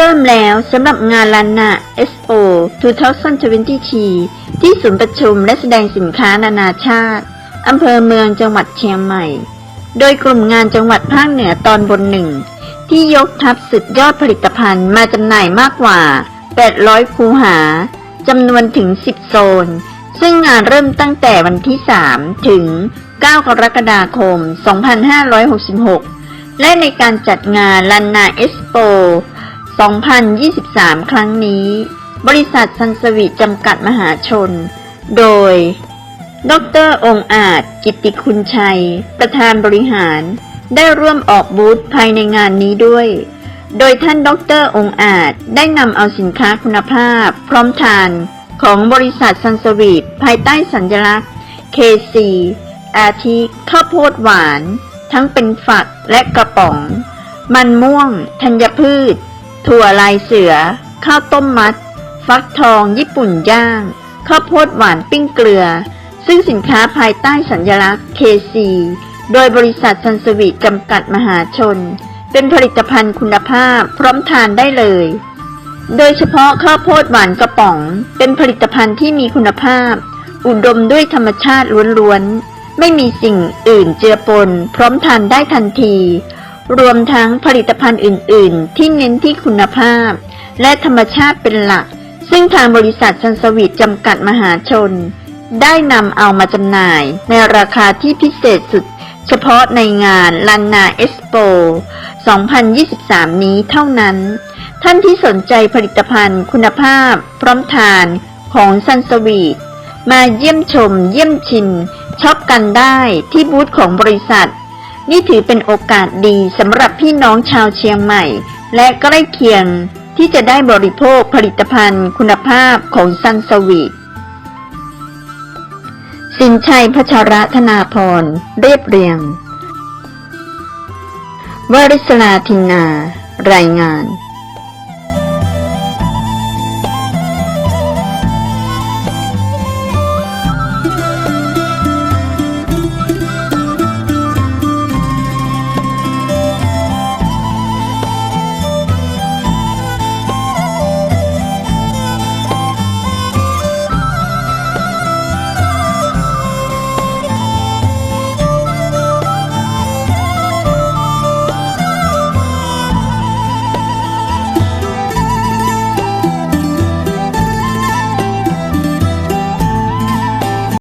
ริ่มแล้วสำหรับงานลานนา Expo 2023 ที่ศูนย์ประชุมและแสดงสินค้านานาชาติอำเภอเมืองจังหวัดเชียงใหม่ โดยกลุ่มงานจังหวัดภาคเหนือตอนบนหนึ่ง ที่ยกทัพสุดยอดผลิตภัณฑ์มาจำหน่ายมากกว่า 800 คูหาจำนวนถึง 10 โซน ซึ่งงานเริ่มตั้งแต่วันที่ 3 ถึง 9 กรกฎาคม 2566 และในการจัดงานลันนาเอ็กโป 2023 ครั้งนี้ บริษัทซันสวีจำกัดมหาชน โดย ดร องอาจ กิติคุณชัย ประธานบริหาร ได้ร่วมออกบูธภายในงานนี้ด้วย โดยท่านดร องอาจ ได้นำเอาสินค้าคุณภาพ พร้อมทาน ของบริษัทซันสวีทภายใต้สัญลักษณ์ KC อาทิข้าวโพดหวาน ทั้งเป็นฝักและกระป๋อง มันม่วง ธัญพืช ถั่วลายเสือ ข้าวต้มมัด ฟักทอง ญี่ปุ่นย่าง ข้าวโพดหวานปิ้งเกลือ ซึ่งสินค้าภายใต้สัญลักษณ์ KC โดยบริษัทซันสวีจำกัดมหาชน เป็นผลิตภัณฑ์คุณภาพพร้อมทานได้เลย โดยเฉพาะข้าวโพดหวานกระป๋อง เป็นผลิตภัณฑ์ที่มีคุณภาพ อุดมด้วยธรรมชาติล้วนๆ ไม่มีสิ่งอื่นเจือปน พร้อมทานได้ทันที รวมทั้งผลิตภัณฑ์อื่น ๆ ที่เน้นที่คุณภาพ และธรรมชาติเป็นหลัก ซึ่งทางบริษัทซันสวีทจำกัดมหาชน ได้นำเอามาจำหน่าย ในราคาที่พิเศษสุด เฉพาะในงานลันนาเอ็กซ์โป 2023 นี้เท่านั้น ท่านที่สนใจผลิตภัณฑ์คุณภาพ พร้อมทานของซันสวีทมาเยี่ยมชมเยี่ยมชิมช็อปกันได้ที่บูธของบริษัท นี่ถือเป็นโอกาสดีสำหรับพี่น้องชาวเชียงใหม่ และใกล้เคียงที่จะได้บริโภคผลิตภัณฑ์คุณภาพของซันสวีทสินชัยพัชรธนาพร เรียบเรียง วริศลาทินารายงาน